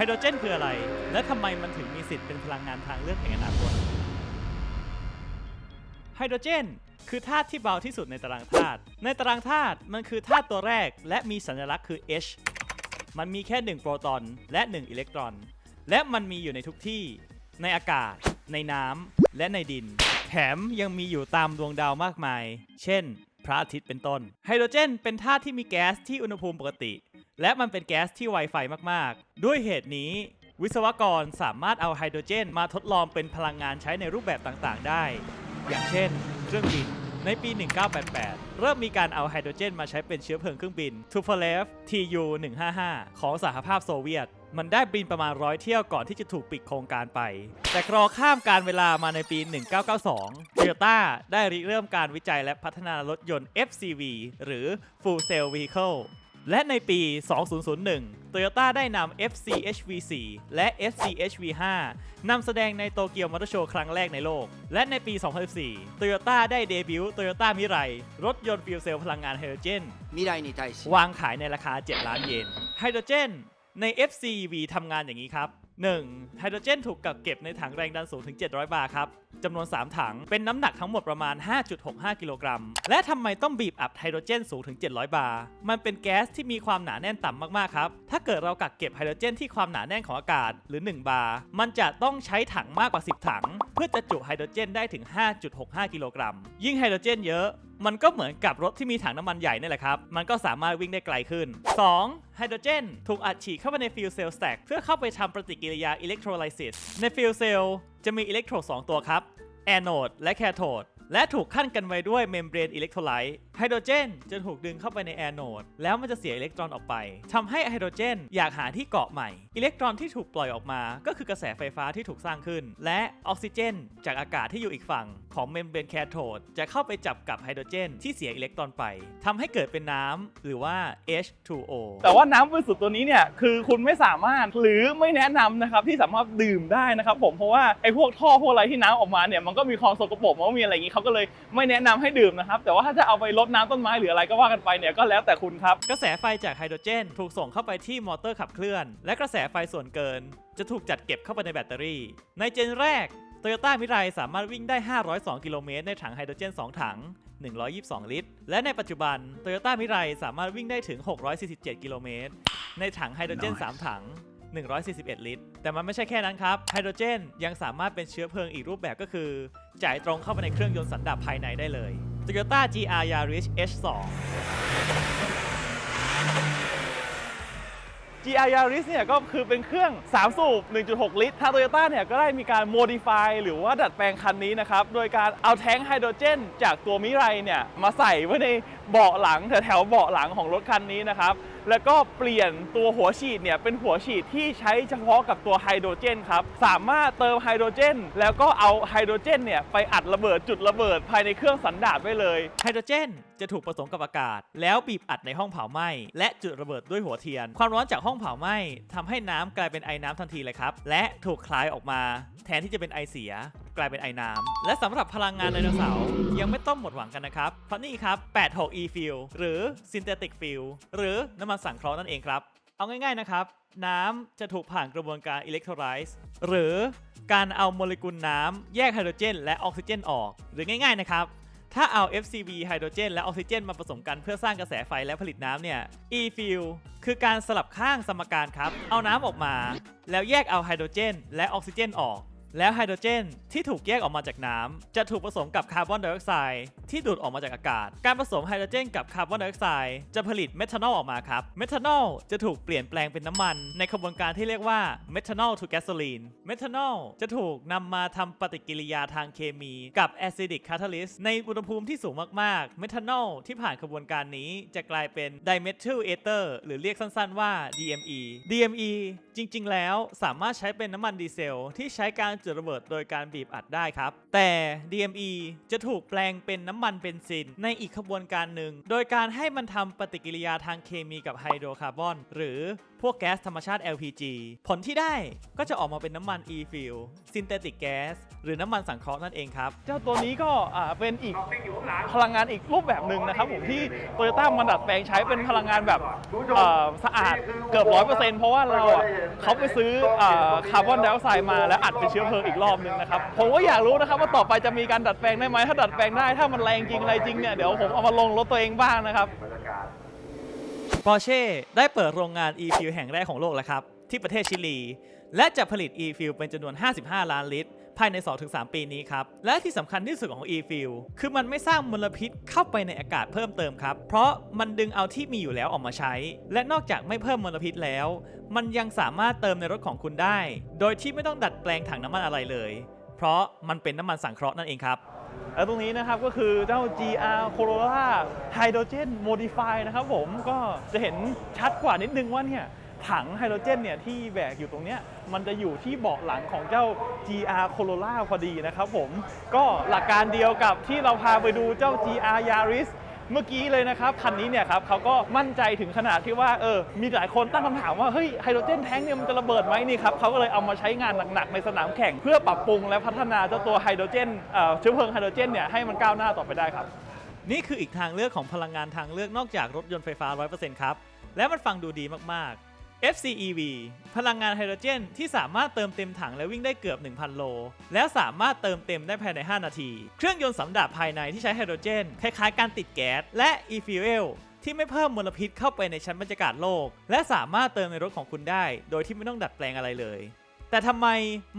ไฮโดรเจนคืออะไร และทำไมมันถึงมีสิทธิ์เป็นพลังงานทางเลือกแห่งอนาคต ไฮโดรเจน คือธาตุที่เบาที่สุดในตารางธาตุ ในตารางธาตุมันคือธาตุตัวแรก และมีสัญลักษณ์คือ H มันมีแค่ 1 โปรตอนและ 1 อิเล็กตรอน และมันมีอยู่ในทุกที่ ในอากาศ ในน้ำ และในดิน แถมยังมีอยู่ตามดวงดาวมากมาย เช่น พระอาทิตย์เป็นต้น ไฮโดรเจน เป็นธาตุที่มีแก๊สที่อุณหภูมิปกติ และมันเป็นแก๊สที่ไวไฟมากๆ ด้วยเหตุนี้วิศวกรสามารถเอาไฮโดรเจน มาทดลองเป็นพลังงานใช้ในรูปแบบต่างๆ ได้ อย่างเช่น เครื่องบิน ในปี 1988 เริ่มมีการเอาไฮโดรเจน มาใช้เป็นเชื้อเพลิงเครื่องบิน t u p o l e v Tu-155 ของสหภาพโซเวียต มันได้บินประมาณร้อยเที่ยวก่อนที่จะถูกปิดโครงการไป แต่รอข้ามการเวลามาในปี 1992 Toyota ได้ริเริ่มการวิจัยและพัฒนารถยนต์ FCV หรือ Full Cell Vehicle และในปี 2001 Toyota ได้นำ FCHV4 และ FCHV5 นำแสดงในโตเกียวมอเตอร์โชว์ครั้งแรกในโลก และในปี 2014 Toyota ได้เดบิวต์ Toyota Mirai รถยนต์ฟิวเซลพลังงานไฮโดรเจน 未来に対し วางขายในราคา 7 ล้านเยน ไฮโดรเจน ใน FCV ทำงานอย่างนี้ครับ 1. ไฮโดรเจนถูกกักเก็บในถังแรงดันสูงถึง 700 บาร์ครับจำนวน 3 ถัง เป็นน้ำหนักทั้งหมดประมาณ 5.65 กิโลกรัม และทำไมต้องบีบอัดไฮโดรเจนสูงถึง 700 บาร์ มันเป็นแก๊สที่มีความหนาแน่นต่ำมากๆครับ ถ้าเกิดเรากักเก็บไฮโดรเจนที่ความหนาแน่นของอากาศหรือ 1 บาร์ มันจะต้องใช้ถังมากกว่า 10 ถัง เพื่อจะจุไฮโดรเจนได้ถึง 5.65 กิโลกรัม ยิ่งไฮโดรเจนเยอะ มันก็เหมือนกับรถที่มีถังน้ำมันใหญ่นี่แหละครับ มันก็สามารถวิ่งได้ไกลขึ้น 2. ไฮโดรเจน ถูกอัดฉีดเข้าไปในฟิวเซลแตกเพื่อเข้าไปทำปฏิกิริยาอิเล็กโทรไลซิสในฟิวเซลจะมีอิเล็กโทรด2ตัวครับแอนโอดและแคโทด และถูกขั้นกันไว้ด้วยเมมเบรนอิเล็กโทรไลต์ไฮโดรเจนจะถูกดึงเข้าไปในแอนโอดแล้วมันจะเสียอิเล็กตรอนออกไปทำให้ไฮโดรเจนอยากหาที่เกาะใหม่ อิเล็กตรอนที่ถูกปล่อยออกมา ก็คือกระแสไฟฟ้าที่ถูกสร้างขึ้น และออกซิเจน จากอากาศที่อยู่อีกฝั่ง ของเมมเบรนแคโทดจะเข้าไปจับกับไฮโดรเจน ที่เสียอิเล็กตรอนไปทำให้เกิดเป็นน้ำหรือว่า H2O แต่ว่าน้ำบริสุทธิ์ตัวนี้เนี่ยคือคุณไม่สามารถหรือไม่แนะนำนะครับที่สามารถดื่มได้นะครับผมเพราะว่าไอ้พวกท่อพวกอะไรที่น้ำออกมาเนี่ยมันก็มีความสกปรกมันก็มีอะไรอย่างนี้เขาก็เลยไม่แนะนำให้ดื่มนะครับ แต่ว่าถ้าจะเอาไปรดน้ำต้นไม้หรืออะไรก็ว่ากันไปเนี่ยก็แล้วแต่คุณครับ กระแสไฟจากไฮโดรเจน ถูกส่งเข้าไปที่มอเตอร์ขับเคลื่อน และกระแสไฟส่วนเกิน จะถูกจัดเก็บเข้าไปในแบตเตอรี่ ในเจนแรก Toyota Mirai สามารถวิ่งได้ 502 กิโลเมตรในถังไฮโดรเจน 2 ถัง 122 ลิตร และในปัจจุบัน Toyota Mirai สามารถวิ่งได้ถึง 647 กิโลเมตรในถังไฮโดรเจน 3 ถัง 141 ลิตร แต่มันไม่ใช่แค่นั้นครับ ไฮโดรเจนยังสามารถเป็นเชื้อเพลิงอีกรูปแบบก็คือ จ่ายตรงเข้าไปในเครื่องยนต์สันดาปภายในได้เลย Toyota GR Yaris H2 GR Yaris เนี่ยก็คือเป็นเครื่อง 3 สูบ 1.6 ลิตร ทาง Toyota เนี่ยก็ได้มีการ modify หรือว่าดัดแปลงคันนี้นะครับ โดยการเอาแท้งไฮโดรเจน จากตัวมิไรเนี่ย มาใส่ไว้ใน เบาะหลังแถวๆเบาะหลังของรถคันนี้นะครับ แล้วก็เปลี่ยนตัวหัวฉีดเนี่ยเป็นหัวฉีดที่ใช้เฉพาะกับตัวไฮโดรเจนครับ สามารถเติมไฮโดรเจน แล้วก็เอาไฮโดรเจนเนี่ยไปอัดระเบิดจุดระเบิดภายในเครื่องสันดาปไว้เลยไฮโดรเจนจะถูกผสมกับอากาศ แล้วบีบอัดในห้องเผาไหม้และจุดระเบิดด้วยหัวเทียน ความร้อนจากห้องเผาไหม้ทำให้น้ำกลายเป็นไอน้ำทันทีเลยครับ และถูกคลายออกมา แทนที่จะเป็นไอเสีย กลายเป็นไอน้ำและสำหรับพลังงานไดโนเสาร์ยังไม่ต้องหมดหวังกันนะครับเพราะนี่ครับ 86 e fuel หรือ synthetic fuel หรือน้ำมันสังเคราะห์นั่นเองครับ เอาง่ายๆนะครับ น้ำจะถูกผ่านกระบวนการอิเล็กโทรไลซ์หรือการเอาโมเลกุลน้ำแยกไฮโดรเจน และออกซิเจนออก หรือง่ายๆนะครับถ้าเอา FCV ไฮโดรเจน และออกซิเจนมาผสมกันเพื่อสร้างกระแสไฟและผลิตน้ำเนี่ย E-fuel คือการสลับข้างสมการครับ เอาน้ำออกมา แล้วแยกเอาไฮโดรเจน และออกซิเจนออก แล้วไฮโดรเจนที่ถูกแยกออกมาจากน้ำจะถูกผสมกับคาร์บอนไดออกไซด์ที่ดูดออกมาจากอากาศ การผสมไฮโดรเจนกับคาร์บอนไดออกไซด์จะผลิตเมทานอลออกมาครับ เมทานอลจะถูกเปลี่ยนแปลงเป็นน้ำมัน ในกระบวนการที่เรียกว่าเมทานอล to gasoline เมทานอลจะถูกนำมาทำปฏิกิริยาทางเคมีกับ acidic catalyst ในอุณหภูมิที่สูงมากๆ เมทานอลที่ผ่านกระบวนการนี้จะกลายเป็น dimethyl ether หรือเรียกสั้นๆว่า DME DME จริงๆ แล้วสามารถใช้เป็นน้ำมันดีเซลที่ใช้การจุดระเบิดโดยการบีบอัดได้ครับ แต่ DME จะถูกแปลงเป็นน้ำมันเบนซิน ในอีกขบวนการหนึ่ง โดยการให้มันทำปฏิกิริยาทางเคมีกับไฮโดรคาร์บอน หรือพวกแก๊สธรรมชาติ LPG ผลที่ได้ก็จะออกมาเป็นน้ำมัน e-fuel synthetic gas หรือน้ำมันสังเคราะห์นั่นเองครับ เจ้าตัวนี้ก็อ่าเป็นอีกพลังงานอีกรูปแบบหนึ่งนะครับผมที่โตโยต้ามันดัดแปลงใช้เป็นพลังงานแบบอ่อสะอาดเกือบร้อยเปอร์เซ็นต์เพราะว่าเราอะเขาไปซื้อคาร์บอนไดออกไซด์มาแล้วอัดเป็นเชื้อเพลิงอีกรอบหนึ่งนะครับ ผมก็อยากรู้นะครับว่าต่อไปจะมีการดัดแปลงได้ไหมถ้าดัดแปลงได้ถ้ามันแรงจริงอะไรจริงเนี่ยเดี๋ยวผมเอามาลงรถตัวเองบ้างนะครับ ปอร์เช่ได้เปิดโรงงาน e-fuel แห่งแรกของโลกแล้วครับ ที่ประเทศชิลี และจะผลิต e-fuel เป็นจำนวน 55 ล้านลิตร ภายใน 2-3 ปีนี้ครับ และที่สำคัญที่สุดของ e-fuel คือมันไม่สร้างมลพิษเข้าไปในอากาศเพิ่มเติมครับ เพราะมันดึงเอาที่มีอยู่แล้วออกมาใช้ และนอกจากไม่เพิ่มมลพิษแล้ว มันยังสามารถเติมในรถของคุณได้ โดยที่ไม่ต้องดัดแปลงถังน้ำมันอะไรเลย เพราะมันเป็นน้ำมันสังเคราะห์นั่นเองครับแล้วตรงนี้นะครับก็คือเจ้า GR Corolla Hydrogen Modify นะครับผมก็จะเห็นชัดกว่านิดนึงว่าเนี่ย ถังไฮโดรเจนเนี่ยที่แบกอยู่ตรงเนี้ยมันจะอยู่ที่เบาะหลังของเจ้า GR Corolla พอดีนะครับผมก็หลักการเดียวกับที่เราพาไปดูเจ้า GR Yaris เมื่อกี้เลยนะครับคันนี้เนี่ยครับเขาก็มั่นใจถึงขนาดที่ว่าเออมีหลายคนตั้งคำถามว่าเฮ้ยไฮโดรเจนแท้งเนี่ยมันจะระเบิดไหมนี่ครับเขาก็เลยเอามาใช้งานหนักๆในสนามแข่ง เพื่อปรับปรุงและพัฒนาเจ้าตัวไฮโดรเจนเอ่อเชื้อเพลิงไฮโดรเจนเนี่ยให้มันก้าวหน้าต่อไปได้ครับ นี่คืออีกทางเลือกของพลังงานทางเลือกนอกจากรถยนต์ไฟฟ้า 100%ครับและมันฟังดูดีมากๆ FCEV พลังงานไฮโดรเจนที่สามารถเติมเต็มถังและวิ่งได้เกือบ 1,000 โล แล้วสามารถเติมเต็มได้ภายใน 5 นาที เครื่องยนต์สำดับภายในที่ใช้ไฮโดรเจน คล้ายๆ การติดแก๊สและ e-fuel ที่ไม่เพิ่มมลพิษเข้าไปในชั้นบรรยากาศโลก และสามารถเติมในรถของคุณได้ โดยที่ไม่ต้องดัดแปลงอะไรเลย แต่ทำไม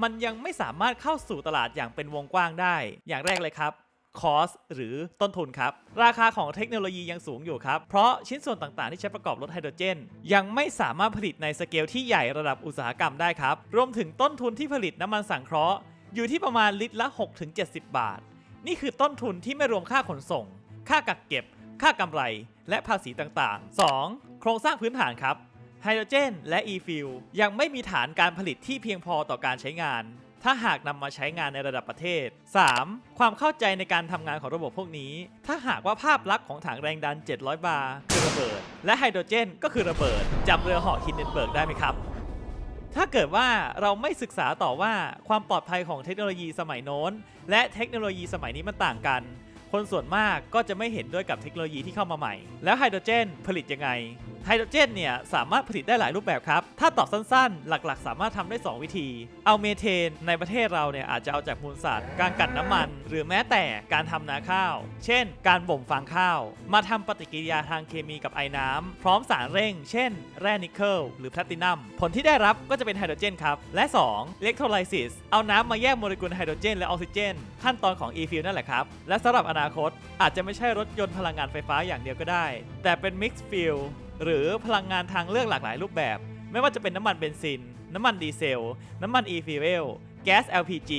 มันยังไม่สามารถเข้าสู่ตลาดอย่างเป็นวงกว้างได้ อย่างแรกเลยครับ คอสหรือต้นทุนครับ ราคาของเทคโนโลยียังสูงอยู่ครับ เพราะชิ้นส่วนต่างๆ ที่ใช้ประกอบรถไฮโดรเจน ยังไม่สามารถผลิตในสเกลที่ใหญ่ระดับอุตสาหกรรมได้ครับ รวมถึงต้นทุนที่ผลิตน้ำมันสังเคราะห์ อยู่ที่ประมาณลิตรละ 6-70 บาท นี่คือต้นทุนที่ไม่รวมค่าขนส่ง ค่ากักเก็บ ค่ากำไร และภาษีต่างๆ 2. โครงสร้างพื้นฐานครับไฮโดรเจนและ e-fuel ยังไม่มีฐานการผลิตที่เพียงพอต่อการใช้งาน ถ้าหากนำมาใช้งานในระดับประเทศ 3. ความเข้าใจในการทำงานของระบบพวกนี้ ถ้าหากว่าภาพลักษณ์ของถังแรงดัน 700 บาร์คือระเบิด และไฮโดรเจนก็คือระเบิดจำเรือเหาะฮินเดนเบิร์กได้ไหมครับถ้าเกิดว่าเราไม่ศึกษาต่อว่าความปลอดภัยของเทคโนโลยีสมัยโน้น และเทคโนโลยีสมัยนี้มันต่างกัน คนส่วนมากก็จะไม่เห็นด้วยกับเทคโนโลยีที่เข้ามาใหม่ แล้วไฮโดรเจนผลิตยังไง ไฮโดรเจนเนี่ยสามารถผลิตได้หลายรูปแบบครับ ถ้าตอบสั้นๆ หลักๆ สามารถทำได้ 2 วิธี เอาเมเทนในประเทศเราเนี่ยอาจจะเอาจากมูลสัตว์ การกลั่นน้ำมัน หรือแม้แต่การทำนาข้าว เช่น การบ่มฟางข้าว มาทำปฏิกิริยาทางเคมีกับไอ้น้ำพร้อมสารเร่ง เช่น แร่นิกเกิลหรือแพลตินัม ผลที่ได้รับก็จะเป็นไฮโดรเจนครับ และ2อิเล็กโทรไลซิส เอาน้ำมาแยกโมเลกุลไฮโดรเจนและออกซิเจน ขั้นตอนของ e-fuel นั่นแหละครับ และสำหรับอนาคตอาจจะไม่ใช่รถยนต์พลังงานไฟฟ้าอย่างเดียวก็ได้ แต่เป็น mixed fuel หรือพลังงานทางเลือกหลากหลายรูปแบบ ไม่ว่าจะเป็นน้ำมันเบนซิน น้ำมันดีเซล น้ำมัน e-fuel แก๊ส LPG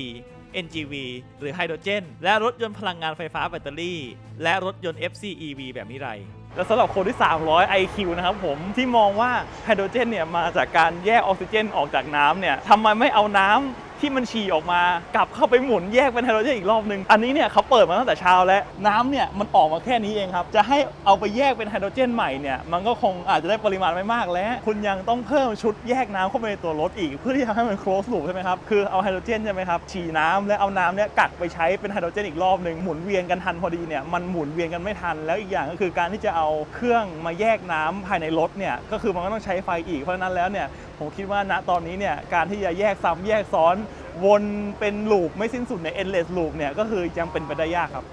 NGV หรือไฮโดรเจน และรถยนต์พลังงานไฟฟ้าแบตเตอรี่ และรถยนต์ FCEV แบบนี้ไรและสำหรับคนที่ 300 IQ นะครับผมที่มองว่าไฮโดรเจนเนี่ยมาจากการแยกออกซิเจนออกจากน้ำเนี่ยทำไมไม่เอาน้ำ ที่มันฉี่ออกมากลับเข้าไปหมุนแยกเป็นไฮโดรเจนอีกรอบนึง อันนี้เนี่ยเขาเปิดมาตั้งแต่เช้าแล้วน้ำเนี่ยมันออกมาแค่นี้เองครับ จะให้เอาไปแยกเป็นไฮโดรเจนใหม่เนี่ยมันก็คงอาจจะได้ปริมาณไม่มากและคุณยังต้องเพิ่มชุดแยกน้ำเข้าไปในตัวรถอีก เพื่อที่จะให้มัน close loop ใช่ไหมครับคือเอาไฮโดรเจนใช่ไหมครับฉี่น้ำและเอาน้ำเนี่ยกักไปใช้เป็นไฮโดรเจนอีกรอบหนึ่งหมุนเวียนกันทันพอดีเนี่ยมันหมุนเวียนกันไม่ทัน แล้วอีกอย่างก็คือการที่จะเอาเครื่องมาแยกน้ำภายในรถเนี่ยก็คือมันก็ต้องใช้ไฟอีกเพราะนั้นแล้วเนี่ยผมคิดว่าณตอนนี้เนี่ยการที่จะแยกซ้ำแยกซ้อน วนเป็นลูปไม่สิ้นสุดใน endless loop เนี่ยก็คือยังเป็นไปได้ยากครับ